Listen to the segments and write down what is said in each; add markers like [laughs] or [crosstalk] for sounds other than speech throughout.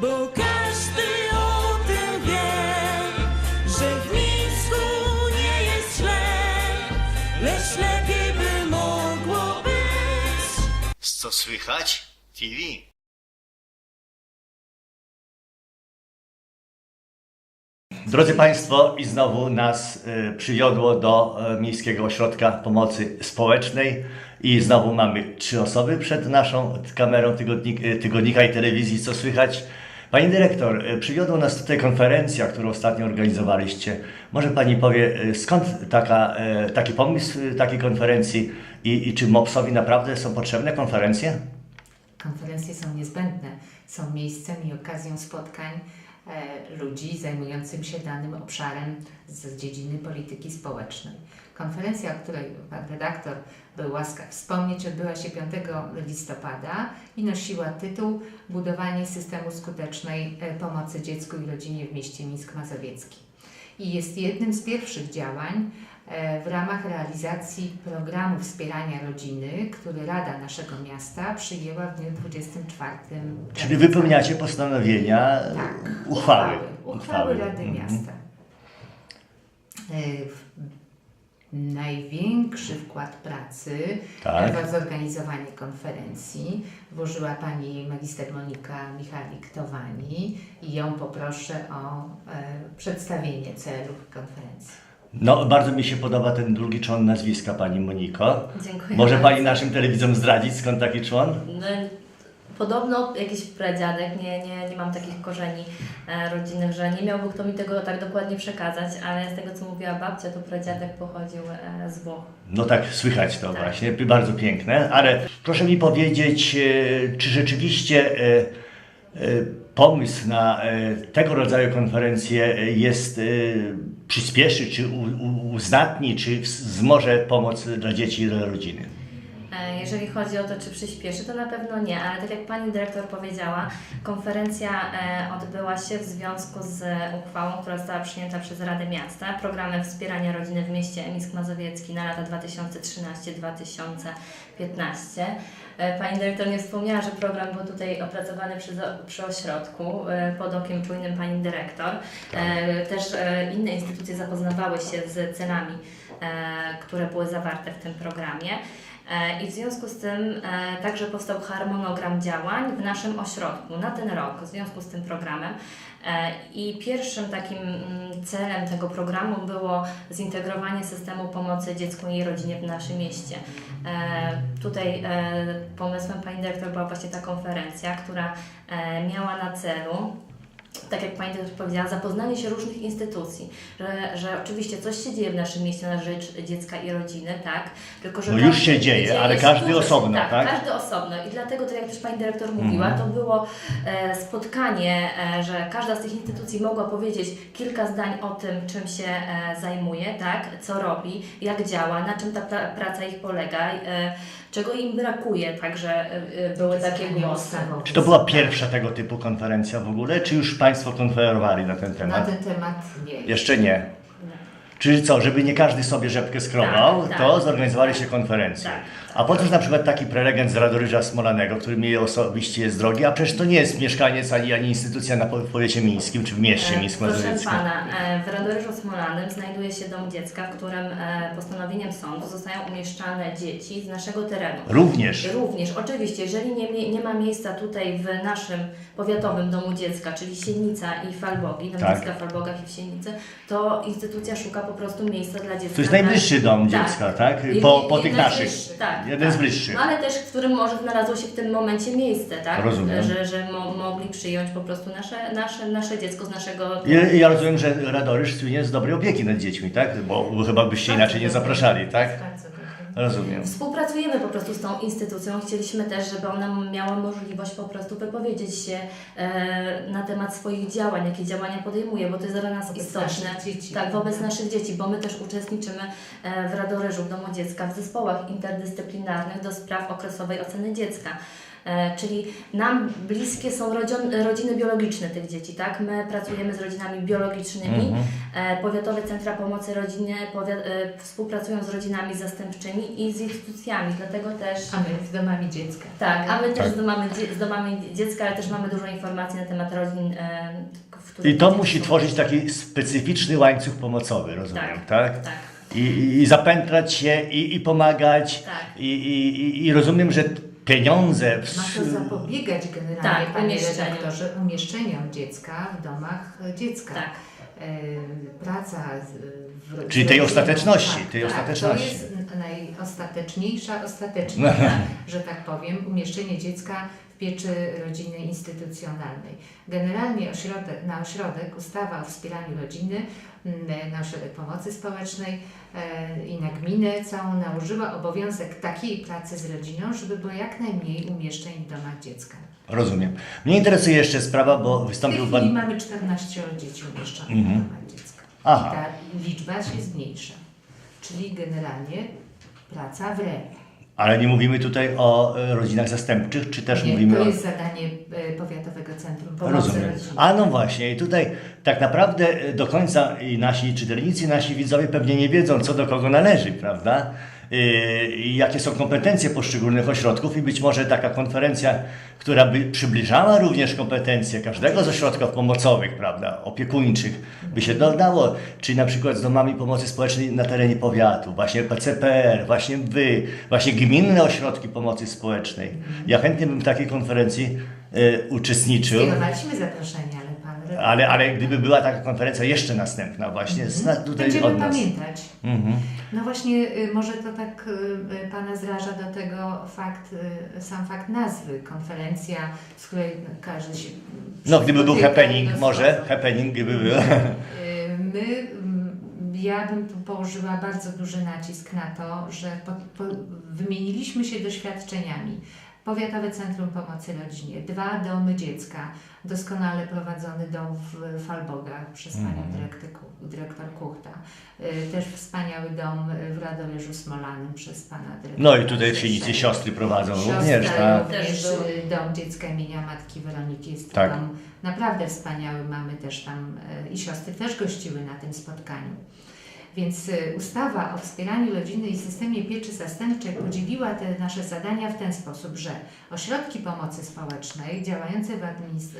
bo każdy o tym wie, że w Mińsku nie jest źle, lecz lepiej by mogło być. Co słychać? TV. Drodzy Państwo, i znowu nas y, przywiodło do y, Miejskiego Ośrodka Pomocy Społecznej i znowu mamy trzy osoby przed naszą kamerą tygodnik, y, tygodnika i telewizji, co słychać. Pani dyrektor, y, przywiodła nas tutaj konferencja, którą ostatnio organizowaliście. Może Pani powie, y, skąd taka, y, taki pomysł takiej konferencji i, i czy MOPS-owi naprawdę są potrzebne konferencje? Konferencje są niezbędne, są miejscem i okazją spotkań ludzi zajmujących się danym obszarem z dziedziny polityki społecznej. Konferencja, o której pan redaktor był łaskaw wspomnieć, odbyła się 5 listopada i nosiła tytuł Budowanie systemu skutecznej e, pomocy dziecku i rodzinie w mieście Mińsk Mazowiecki. I jest jednym z pierwszych działań e, w ramach realizacji programu wspierania rodziny, który Rada naszego miasta przyjęła w dniu 24. Czyli wypełniacie postanowienia, tak, uchwały. uchwały Rady Mhm. Miasta. E, Największy wkład pracy Tak. w zorganizowanie konferencji włożyła pani magister Monika Michalik-Towani i ją poproszę o e, przedstawienie celów konferencji. No, bardzo mi się podoba ten drugi człon nazwiska pani Moniko. Dziękuję Może pani naszym telewidzom zdradzić, skąd taki człon? No, podobno jakiś pradziadek, nie, nie, nie mam takich korzeni e, rodzinnych, że nie miałby kto mi tego tak dokładnie przekazać, ale z tego co mówiła babcia, to pradziadek pochodził e, z Włoch. No tak, słychać to Tak. właśnie, bardzo piękne, ale proszę mi powiedzieć, e, czy rzeczywiście pomysł na e, tego rodzaju konferencję e, jest, e, przyspieszy, czy uznatni, czy wzmoże pomoc dla dzieci i dla rodziny? E, Jeżeli chodzi o to, czy przyspieszy, to na pewno nie, ale tak jak Pani Dyrektor powiedziała, konferencja e, odbyła się w związku z uchwałą, która została przyjęta przez Radę Miasta, programem wspierania rodziny w mieście Emisk Mazowiecki na lata 2013-2015. E, Pani Dyrektor nie wspomniała, że program był tutaj opracowany przy, przy ośrodku pod okiem czujnym Pani Dyrektor. Też inne instytucje zapoznawały się z celami, które były zawarte w tym programie. E, I w związku z tym e, także powstał harmonogram działań w naszym ośrodku na ten rok w związku z tym programem. E, I pierwszym takim mm, celem tego programu było zintegrowanie systemu pomocy dziecku i rodzinie w naszym mieście. Tutaj pomysłem Pani Dyrektor była właśnie ta konferencja, która miała na celu tak jak Pani też powiedziała, zapoznanie się różnych instytucji, że, że oczywiście coś się dzieje w naszym mieście na rzecz dziecka i rodziny, tak? Tylko, że No już każdy- się dzieje, ale każdy dużo- osobno, tak? każdy osobno. I dlatego, tak jak też Pani Dyrektor mówiła, Mhm. to było e, spotkanie, e, że każda z tych instytucji mogła powiedzieć kilka zdań o tym, czym się e, zajmuje, tak? Co robi, jak działa, na czym ta pra, praca ich polega, e, czego im brakuje, także e, e, były takie głosy. Czy to była pierwsza tego typu konferencja w ogóle, czy już Państwo konferowali na ten Na temat? ten temat nie. Jeszcze nie. Czyli co, żeby nie każdy sobie rzepkę skrobał, Tak, to tak. zorganizowaliście konferencję. Tak. A po cóż na przykład taki prelegent z Radoryża Smolanego, który mi osobiście jest drogi, a przecież to nie jest mieszkaniec ani, ani instytucja na powiecie mińskim, czy w mieście E, mińsk Proszę Pana, e, w Radoryżu Smolanym znajduje się dom dziecka, w którym e, postanowieniem sądu zostają umieszczane dzieci z naszego terenu. Również. Również, oczywiście, jeżeli nie, nie ma miejsca tutaj w naszym powiatowym domu dziecka, czyli Sienica i Falbogi, dom Tak. dziecka w Falbogach i w Sienicy, to instytucja szuka po prostu miejsca dla dziecka. To jest na- najbliższy dom Tak. dziecka, tak? Po, po tych naszych. Tak, Jeden tak. z bliższych. No ale też, w którym może znalazło się w tym momencie miejsce, tak? Rozumiem. Że, że mo mogli przyjąć po prostu nasze, nasze, nasze dziecko z naszego... Ja, ja rozumiem, że Radoryż słynie z dobrej opieki nad dziećmi, tak? Bo, bo chyba byście inaczej nie zapraszali, tak? Rozumiem. Współpracujemy po prostu z tą instytucją. Chcieliśmy też, żeby ona miała możliwość po prostu wypowiedzieć się e, na temat swoich działań, jakie działania podejmuje, bo to jest dla nas Wobec istotne. naszych dzieci. Tak, wobec naszych dzieci, bo my też uczestniczymy e, w Radoryżu, w Domu Dziecka, w zespołach interdyscyplinarnych do spraw okresowej oceny dziecka. E, Czyli nam bliskie są rodzion, rodziny biologiczne tych dzieci, tak? My pracujemy z rodzinami biologicznymi. E, Powiatowe Centra Pomocy Rodzinie powiat, e, współpracują z rodzinami zastępczymi i z instytucjami, dlatego też... A my z domami dziecka. Tak, a my też Tak. z, domami, z domami dziecka, ale też mamy dużo informacji na temat rodzin, w których I to musi są. tworzyć taki specyficzny łańcuch pomocowy, rozumiem, Tak, tak? tak. I, i, zapętlać się, i, i pomagać. Tak. I, i- I rozumiem, że pieniądze. W... Ma to zapobiegać generalnie, Tak, panie umieszczeniu. redaktorze, umieszczeniom dziecka w domach dziecka. Tak. E, Praca z- w Czyli tej ostateczności, tej tak, ostateczności. To jest najostateczniejsza No. ostateczność, [laughs] że tak powiem, umieszczenie dziecka pieczy rodzinnej instytucjonalnej. Generalnie ośrodek, na ośrodek ustawa o wspieraniu rodziny, m, na ośrodek pomocy społecznej e, i na gminę całą nałożyła obowiązek takiej pracy z rodziną, żeby było jak najmniej umieszczeń w domach dziecka. Rozumiem. Mnie interesuje jeszcze sprawa, bo W tej wystąpił Pan. mamy 14 dzieci umieszczonych Mhm. w domach dziecka. Aha. I ta liczba się zmniejsza. Czyli generalnie praca w re. Ale nie mówimy tutaj o e, rodzinach zastępczych, czy też Nie, mówimy to o. jest zadanie e, Powiatowego Centrum Pomocy Rozumiem. Rodzinie. A no właśnie, i tutaj tak naprawdę e, do końca i nasi czytelnicy, nasi widzowie pewnie nie wiedzą, co do kogo należy, prawda? Yy, jakie są kompetencje poszczególnych ośrodków, i być może taka konferencja, która by przybliżała również kompetencje każdego z ośrodków pomocowych, prawda, opiekuńczych, by się dodało, czyli na przykład z domami pomocy społecznej na terenie powiatu, właśnie PCPR, właśnie wy, właśnie gminne ośrodki pomocy społecznej. Ja chętnie bym w takiej konferencji e, uczestniczył. Skierowaliśmy zaproszenie, ale Ale, gdyby była taka konferencja jeszcze następna właśnie na, tutaj Będziemy od nas. pamiętać. Mhm. No właśnie, y, może to tak y, Pana zraża do tego fakt, y, sam fakt nazwy, konferencja, z której każdy się... No gdyby był happening, może happening gdyby był. [laughs] My, mm, ja bym tu położyła bardzo duży nacisk na to, że po, po, wymieniliśmy się doświadczeniami. Powiatowe Centrum Pomocy Rodzinie, dwa domy dziecka, doskonale prowadzony dom w Falbogach przez panią Mhm. dyrektor, dyrektor Kuchta, y, też wspaniały dom w Radomierzu Smolanym przez pana dyrektora. No i tutaj w siostry prowadzą Siostra również, tak? również Też był. y, dom dziecka imienia matki Weroniki jest Tak. dom naprawdę wspaniały. Mamy też tam y, i siostry też gościły na tym spotkaniu. Więc y, ustawa o wspieraniu rodziny i systemie pieczy zastępczej podzieliła te nasze zadania w ten sposób, że ośrodki pomocy społecznej działające w,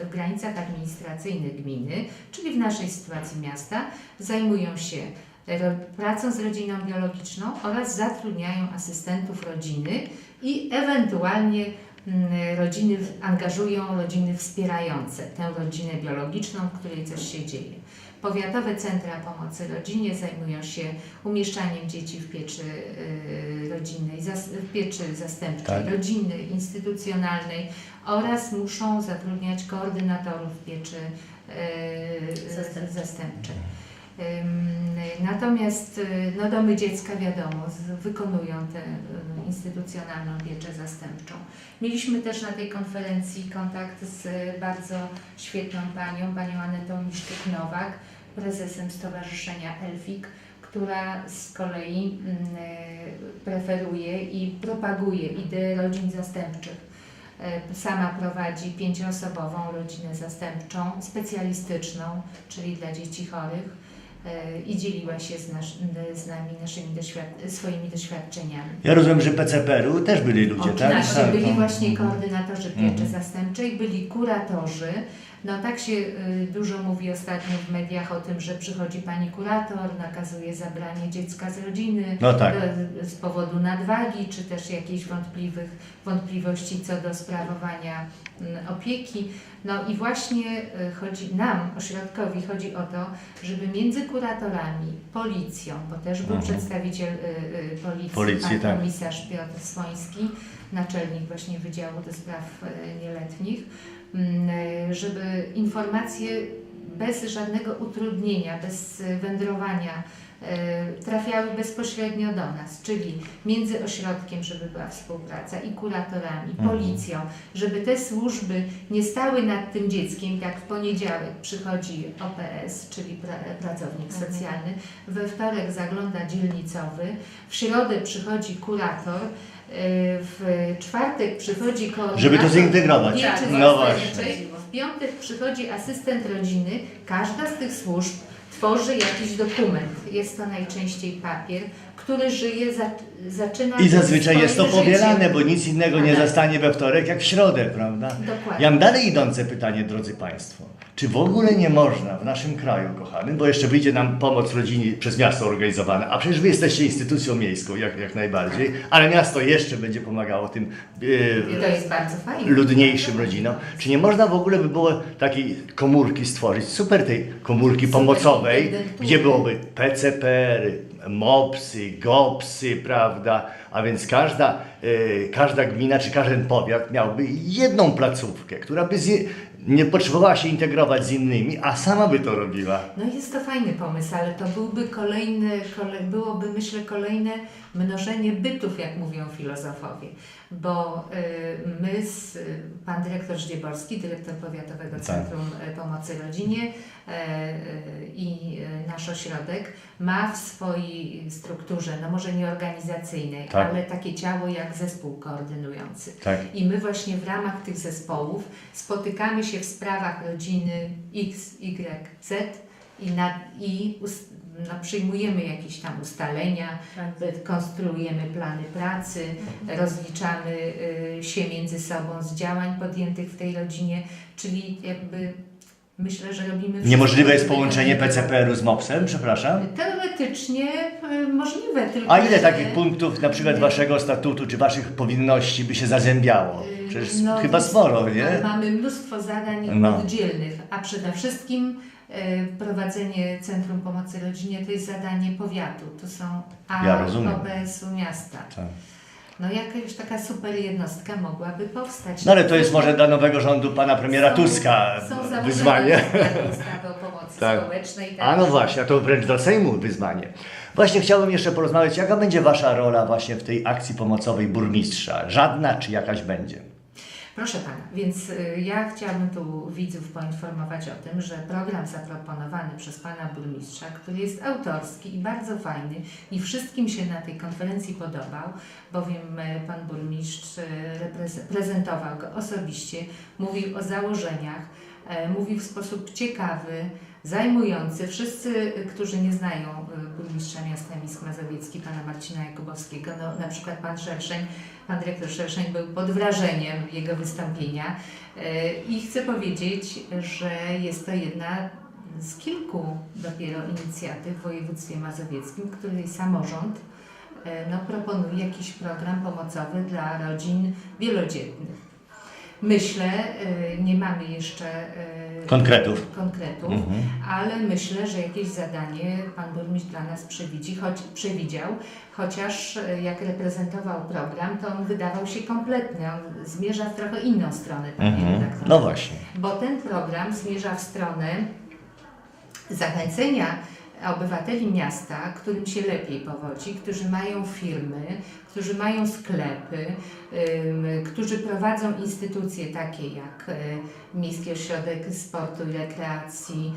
w granicach administracyjnych gminy, czyli w naszej sytuacji miasta, zajmują się ro- pracą z rodziną biologiczną oraz zatrudniają asystentów rodziny i ewentualnie mm, rodziny angażują rodziny wspierające tę rodzinę biologiczną, w której coś się dzieje. Powiatowe centra pomocy rodzinie zajmują się umieszczaniem dzieci w pieczy y, rodzinnej, w pieczy zastępczej, Tak. rodzinnej, instytucjonalnej oraz muszą zatrudniać koordynatorów pieczy y, Zastępczej. Natomiast y, no, domy dziecka, wiadomo, wykonują tę y, instytucjonalną pieczę zastępczą. Mieliśmy też na tej konferencji kontakt z bardzo świetną panią, panią Anetą Miszczyk-Nowak, prezesem Stowarzyszenia Elfik, która z kolei mm, y, preferuje i propaguje ideę rodzin zastępczych. Sama prowadzi pięcioosobową rodzinę zastępczą, specjalistyczną, czyli dla dzieci chorych i dzieliła się z, nasz, z nami naszymi doświad- swoimi doświadczeniami. Ja rozumiem, że PCPR-u też byli ludzie, tak? Oczywiście Tak, byli no. właśnie koordynatorzy pieczy Mhm. zastępczej, byli kuratorzy. No tak się y, dużo mówi ostatnio w mediach o tym, że przychodzi pani kurator, nakazuje zabranie dziecka z rodziny No tak. y, z powodu nadwagi, czy też jakichś wątpliwych, wątpliwości co do sprawowania mm, opieki. No i właśnie y, chodzi nam, ośrodkowi, chodzi o to, żeby między kuratorami, policją, bo też był Mhm. przedstawiciel y, y, policji, Policji, pan tak. komisarz Piotr Słoński, naczelnik właśnie Wydziału do Spraw e, Nieletnich, mm, e, żeby informacje bez żadnego utrudnienia, bez e, wędrowania trafiały bezpośrednio do nas, czyli między ośrodkiem, żeby była współpraca i kuratorami, Mhm. policją, żeby te służby nie stały nad tym dzieckiem, jak w poniedziałek przychodzi OPS, czyli pra, pracownik Mhm. socjalny, we wtorek zagląda dzielnicowy, w środę przychodzi kurator, e, w czwartek przychodzi koordynator. Żeby to zintegrować. wieczy No zastępczej, właśnie. w piątek przychodzi asystent rodziny. Każda z tych służb tworzy jakiś dokument. Jest to najczęściej papier, który żyje, za, zaczyna I zazwyczaj jest to powielane, życie. bo nic innego nie Tak. zastanie we wtorek jak w środę, prawda? Dokładnie. Ja mam dalej idące pytanie, drodzy Państwo. Czy w ogóle nie można w naszym kraju, kochanym, bo jeszcze wyjdzie nam pomoc rodzinie przez miasto organizowana, a przecież Wy jesteście instytucją miejską, jak, jak najbardziej, ale miasto jeszcze będzie pomagało tym fajne. ludniejszym rodzinom. Czy nie można w ogóle by było takiej komórki stworzyć, super tej komórki Super pomocowej, gdzie byłoby PCPR, MOPSy, GOPSy, prawda? A więc każda, e, każda gmina czy każdy powiat miałby jedną placówkę, która by zje, nie potrzebowała się integrować z innymi, a sama by to robiła. No jest to fajny pomysł, ale to byłby kolejny, kole, byłoby myślę kolejne mnożenie bytów, jak mówią filozofowie. Bo y, my, z, y, pan dyrektor Żdzieborski, dyrektor Powiatowego Tak. Centrum y, Pomocy Rodzinie y, i y, nasz ośrodek ma w swojej strukturze, no może nie organizacyjnej, Tak. ale takie ciało jak zespół koordynujący. Tak. I my właśnie w ramach tych zespołów spotykamy się w sprawach rodziny X, Y, Z i, na, i no, przyjmujemy jakieś tam ustalenia, y, konstruujemy plany pracy, rozliczamy y, się między sobą z działań podjętych w tej rodzinie, czyli jakby myślę, że robimy wszystko, Niemożliwe jest połączenie PCPR-u z MOPS-em, przepraszam? Teoretycznie y, możliwe, tylko A ile takich punktów, na przykład waszego statutu czy waszych powinności by się zazębiało? Przecież No, chyba sporo, nie? Mamy mnóstwo zadań No. oddzielnych, a przede wszystkim prowadzenie Centrum Pomocy Rodzinie to jest zadanie powiatu. To są a Ja. OBS-u miasta. Tak. No jakaś taka super jednostka mogłaby powstać. No ale to jest może dla nowego rządu pana premiera Są- Tuska są założone wyzwanie. ustawy o pomocy Tak. społecznej. A no właśnie, a to wręcz dla Sejmu wyzwanie. Właśnie chciałbym jeszcze porozmawiać, jaka będzie wasza rola właśnie w tej akcji pomocowej burmistrza? Żadna czy jakaś będzie? Proszę Pana, więc y, ja chciałabym tu widzów poinformować o tym, że program zaproponowany przez Pana Burmistrza, który jest autorski i bardzo fajny i wszystkim się na tej konferencji podobał, bowiem y, Pan Burmistrz y, prezentował go osobiście, mówił o założeniach, mówił w sposób ciekawy, zajmujący. Wszyscy, y, którzy nie znają y, burmistrza miasta Misk Mazowiecki, pana Marcina Jakubowskiego, no, na przykład pan Szerszeń, pan dyrektor Szerszeń był pod wrażeniem jego wystąpienia y, i chcę powiedzieć, że jest to jedna z kilku dopiero inicjatyw w województwie mazowieckim, której samorząd no, proponuje jakiś program pomocowy dla rodzin wielodzietnych. Myślę, y, nie mamy jeszcze y, Konkretów. konkretów Mhm. ale myślę, że jakieś zadanie pan burmistrz dla nas przewidzi, choć, przewidział, chociaż e, jak reprezentował program, to on wydawał się kompletny, on zmierza w trochę inną stronę, panie Mhm. redaktorze. No właśnie. Bo ten program zmierza w stronę zachęcenia obywateli miasta, którym się lepiej powodzi, którzy mają firmy, którzy mają sklepy, którzy prowadzą instytucje takie jak y, Miejski Ośrodek Sportu i Rekreacji.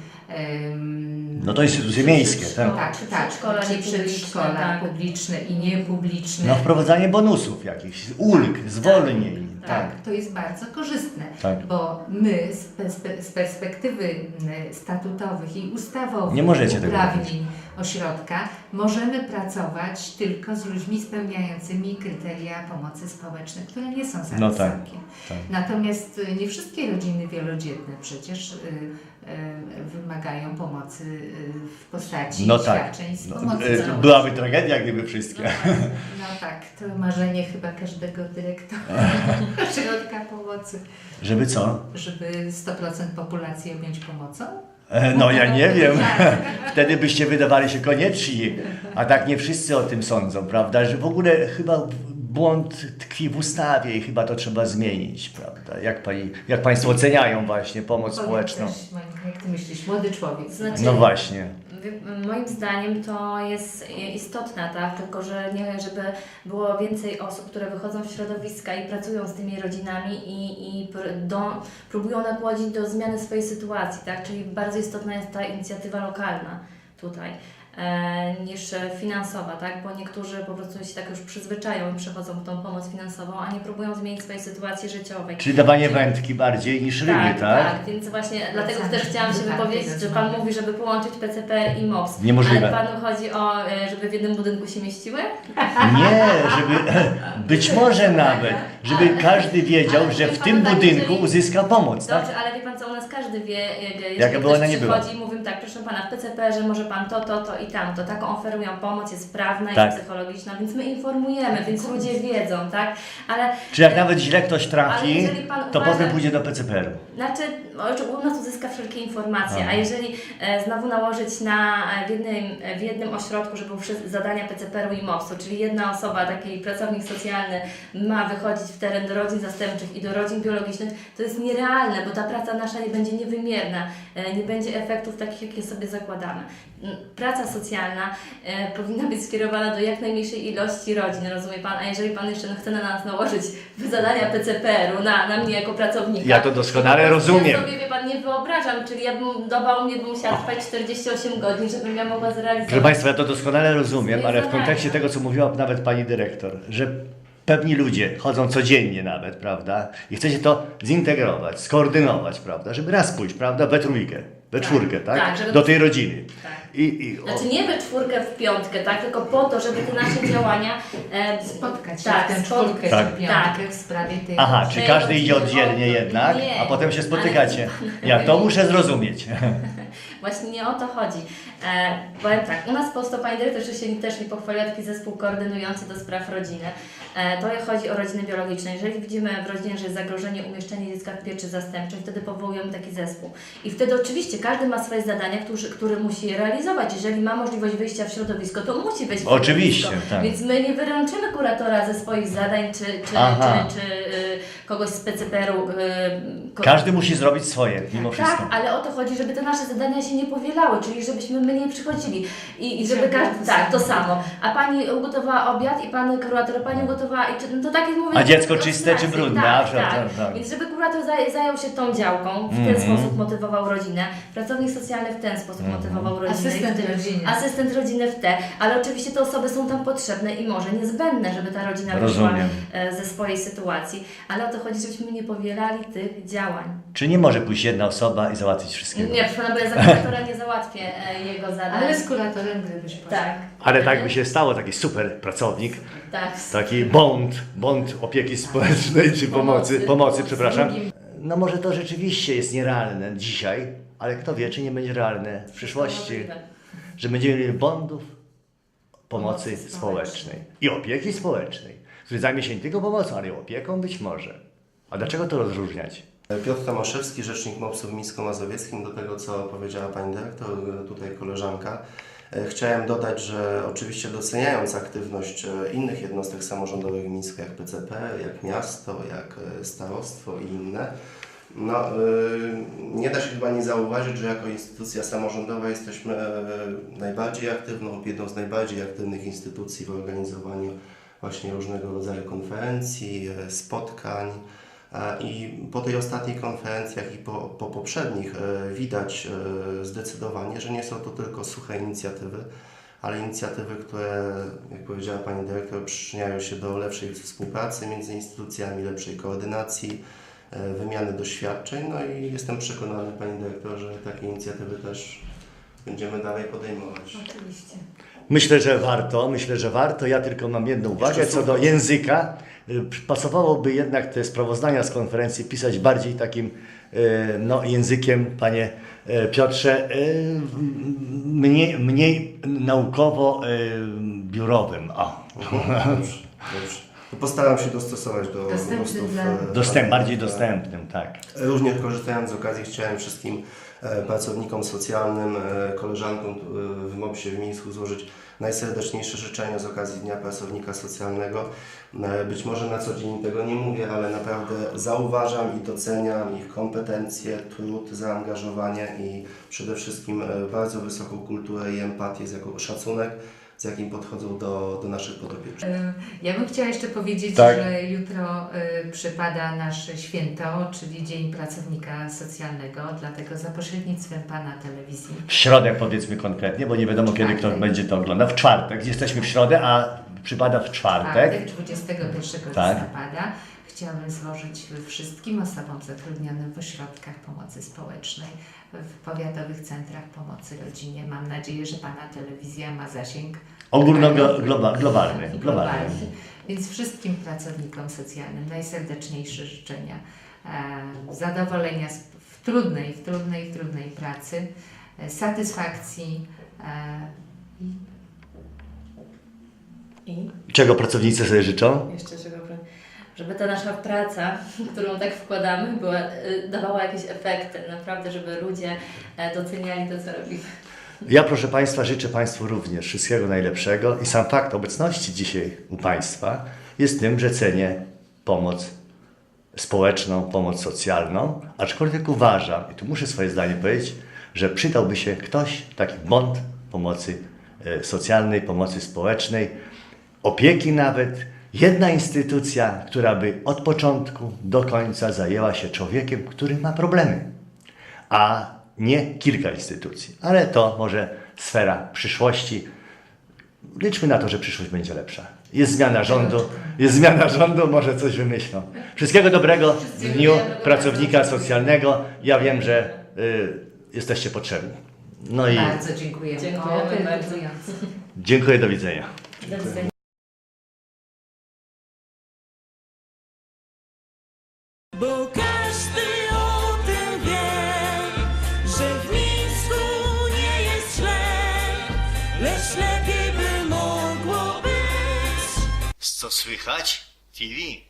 No to instytucje miejskie, tak? tak, tak. Przedszkola Czy przedszkola tak. publiczne i niepubliczne. No wprowadzanie bonusów jakichś, ulg, zwolnień. Tak, Tak. to jest bardzo korzystne, Tak. bo my z, perspe- z perspektywy mm, statutowych i ustawowych Nie możecie tego uprawnień ośrodka możemy pracować tylko z ludźmi spełniającymi kryteria pomocy społecznej, które nie są za No tak, wysokie. tak. Natomiast y, nie wszystkie rodziny wielodzietne przecież y, y, wymagają pomocy w postaci No tak. świadczeń z No, pomocy społecznej. byłaby tragedia, gdyby wszystkie. No tak, to marzenie chyba każdego dyrektora [laughs] ośrodka pomocy, Żeby co? żeby 100% populacji objąć pomocą. E, No ja nie wiem. Tak. [laughs] Wtedy byście wydawali się konieczni, a tak nie wszyscy o tym sądzą, prawda? Że w ogóle chyba błąd tkwi w ustawie i chyba to trzeba zmienić, prawda? Jak, pani, jak Państwo oceniają właśnie pomoc społeczną? Jak ty myślisz, młody człowiek. Znaczy- No właśnie. Moim zdaniem to jest istotne, tak? Tylko, że nie, żeby było więcej osób, które wychodzą w środowiska i pracują z tymi rodzinami i, i do, próbują nakładzić do zmiany swojej sytuacji, tak? Czyli bardzo istotna jest ta inicjatywa lokalna tutaj. E, niż finansowa, tak? Bo niektórzy po prostu się tak już przyzwyczają i przechodzą w tą pomoc finansową, a nie próbują zmienić swojej sytuacji życiowej. Czyli dawanie wędki bardziej niż ryby, Tak, tak? tak, więc właśnie dlatego Wracamy też chciałam się do wypowiedzieć, tamtej że Pan mówi, żeby połączyć PCP i MOPS. Niemożliwe. Ale Panu chodzi o, e, żeby w jednym budynku się mieściły? Nie, żeby [laughs] być może nawet, żeby każdy wiedział, Ale że w tym tak, budynku jeżeli- uzyska pomoc, tak? Dobrze, ale wie Pan co, u nas każdy wie, jeżeli Jaka by ona nie była. przychodzi i mówimy tak, proszę Pana, w PCP, że może Pan to, to, to i tamto, taką oferują pomoc, jest sprawna, Tak. jest psychologiczna, więc my informujemy, więc ludzie wiedzą, tak? Ale Czy jak nawet źle ktoś trafi, to uważa- potem pójdzie do PCPR-u. Znaczy, u nas uzyska wszelkie informacje, Aha. a jeżeli e, znowu nałożyć na, e, w, jednym, e, w jednym ośrodku, żeby były wszy- zadania PCPR-u i MOPS-u, czyli jedna osoba, taki pracownik socjalny ma wychodzić w teren do rodzin zastępczych i do rodzin biologicznych, to jest nierealne, bo ta praca nasza nie będzie niewymierna, e, nie będzie efektów takich, jakie sobie zakładamy. Praca socjalna e, powinna być skierowana do jak najmniejszej ilości rodzin, rozumie Pan? A jeżeli Pan jeszcze no, chce na nas nałożyć zadania PCPR-u, na, na mnie jako pracownika, Ja to doskonale ja rozumiem. sobie, wie Pan, nie wyobrażam, czyli ja bym, doba mnie bym musiała trwać 48 godzin, żebym ja mogła zrealizować. Proszę Państwa, ja to doskonale rozumiem, ale w kontekście tego, co mówiła nawet Pani Dyrektor, że pewni ludzie chodzą codziennie nawet, prawda, i chcecie to zintegrować, skoordynować, prawda, żeby raz pójść, prawda, we trójkę, we Tak. czwórkę, tak, Tak, żeby- do tej rodziny. Tak. I, i, Znaczy nie we czwórkę, w piątkę, tak? Tylko po to, żeby te nasze działania e, Spotkać się tak, w tę czwórkę Tak. czy piątkę w sprawie tej Aha, czy każdy idzie oddzielnie od- jednak, nie, a potem się ale- spotykacie. Ja to muszę zrozumieć. [laughs] Właśnie nie o to chodzi. E, powiem tak, u nas po Pani Dyrektor się też nie pochwaliła taki zespół koordynujący do spraw rodziny. E, to chodzi o rodziny biologiczne. Jeżeli widzimy w rodzinie, że jest zagrożenie umieszczenia dziecka w pieczy zastępczej, wtedy powołujemy taki zespół. I wtedy oczywiście każdy ma swoje zadania, które, które musi je realizować. Jeżeli ma możliwość wyjścia w środowisko, to musi wejść w Oczywiście, tak. Więc my nie wyręczymy kuratora ze swoich zadań, czy, czy, Aha. czy, czy y, kogoś z PCPR-u. Y, ko- Każdy musi zrobić swoje, mimo wszystko. tak, ale o to chodzi, żeby te nasze zadania się nie powielały, czyli żebyśmy my nie przychodzili i, i żeby każdy, tak, to samo. A pani ugotowała obiad i pan kurator pani ugotowała i czy, no to tak jak mówię. A dziecko czyste czy brudne? Tak, A, tak. tak, tak. Więc żeby kurator zaj, zajął się tą działką, w ten Mhm. sposób motywował rodzinę, pracownik socjalny w ten sposób Mhm. motywował rodzinę. Asystent i w tym- rodziny. Asystent rodziny w te, ale oczywiście te osoby są tam potrzebne i może niezbędne, żeby ta rodzina wyszła Rozumiem. e, ze swojej sytuacji, ale o to chodzi, żebyśmy nie powielali tych działań. Czy nie może pójść jedna osoba i załatwić wszystkiego? Nie, proszę pana, bo ja za kuratora nie załatwię e, jego zadań. Ale z kuratorem gdybyś poszła. Tak. Ale tak by się stało, taki super pracownik, Tak. taki bond, bond opieki społecznej czy pomocy, Pomocy. pomocy, przepraszam. No może to rzeczywiście jest nierealne dzisiaj, ale kto wie, czy nie będzie realne w przyszłości, że będziemy mieli bondów pomocy Pomocy społecznej i opieki społecznej, który zajmie się nie tylko pomocą, ale i opieką być może. A dlaczego to rozróżniać? Piotr Tomaszewski, rzecznik MOPS-u w Mińsko-Mazowieckim. Do tego, co powiedziała Pani Dyrektor, tutaj koleżanka. E, Chciałem dodać, że oczywiście doceniając aktywność e, innych jednostek samorządowych Mińska, jak PCP, jak miasto, jak e, starostwo i inne, no, nie da się chyba nie zauważyć, że jako instytucja samorządowa jesteśmy najbardziej aktywną, jedną z najbardziej aktywnych instytucji w organizowaniu właśnie różnego rodzaju konferencji, spotkań. I po tej ostatniej konferencji, jak i po, po poprzednich, e, widać e, zdecydowanie, że nie są to tylko suche inicjatywy, ale inicjatywy, które, jak powiedziała Pani Dyrektor, przyczyniają się do lepszej współpracy między instytucjami, lepszej koordynacji, e, wymiany doświadczeń. No i jestem przekonany, Pani Dyrektor, że takie inicjatywy też będziemy dalej podejmować. Oczywiście. Myślę, że warto, myślę, że warto. Ja tylko mam jedną uwagę co do języka. Y, Pasowałoby jednak te sprawozdania z konferencji pisać bardziej takim y, no, językiem, panie y, Piotrze, mniej, mniej naukowo-biurowym. O. Dobrze, dobrze. Postaram się dostosować do Dostępny dla- e, Dostęp, bardziej dostępnym, tak. Również korzystając z okazji chciałem wszystkim e, pracownikom socjalnym, e, koleżankom w MOPS-ie w Mińsku złożyć najserdeczniejsze życzenia z okazji Dnia Pracownika Socjalnego. E, Być może na co dzień tego nie mówię, ale naprawdę zauważam i doceniam ich kompetencje, trud, zaangażowanie i przede wszystkim e, bardzo wysoką kulturę i empatię, z jaką szacunek, z jakim podchodzą do, do naszych podopiecznych. Y, Ja bym chciała jeszcze powiedzieć, Tak. że jutro y, przypada nasze święto, czyli Dzień Pracownika Socjalnego, dlatego za pośrednictwem Pana Telewizji W środę powiedzmy konkretnie, bo nie wiadomo kiedy kto będzie to oglądał. W czwartek. Jesteśmy w środę, a przypada w czwartek. czwartek, 21 Tak. listopada. Chciałabym złożyć wszystkim osobom zatrudnionym w ośrodkach pomocy społecznej, w powiatowych centrach pomocy rodzinie. Mam nadzieję, że Pana telewizja ma zasięg Ogólnoglobalny. globalny. globalny. globalny. Więc wszystkim pracownikom socjalnym najserdeczniejsze życzenia e, zadowolenia z- w trudnej, w trudnej, w trudnej pracy, e, satysfakcji e, i I Czego pracownicy sobie życzą? jeszcze czego, żeby ta nasza praca, [laughs] którą tak wkładamy, była, dawała jakieś efekty. Naprawdę, żeby ludzie doceniali to, co robimy. Ja proszę Państwa życzę Państwu również wszystkiego najlepszego i sam fakt obecności dzisiaj u Państwa jest tym, że cenię pomoc społeczną, pomoc socjalną, aczkolwiek uważam, i tu muszę swoje zdanie powiedzieć, że przydałby się ktoś, taki bond pomocy e, socjalnej, pomocy społecznej, opieki nawet, jedna instytucja, która by od początku do końca zajęła się człowiekiem, który ma problemy a nie kilka instytucji. Ale to może sfera przyszłości. Liczmy na to, że przyszłość będzie lepsza. Jest zmiana rządu, jest zmiana rządu, może coś wymyślą. Wszystkiego dobrego w Dniu Pracownika Socjalnego. Ja wiem, że y, jesteście potrzebni. No i bardzo dziękujemy. Dziękujemy bardzo. dziękuję, do widzenia. Do widzenia. Co słychać? TV.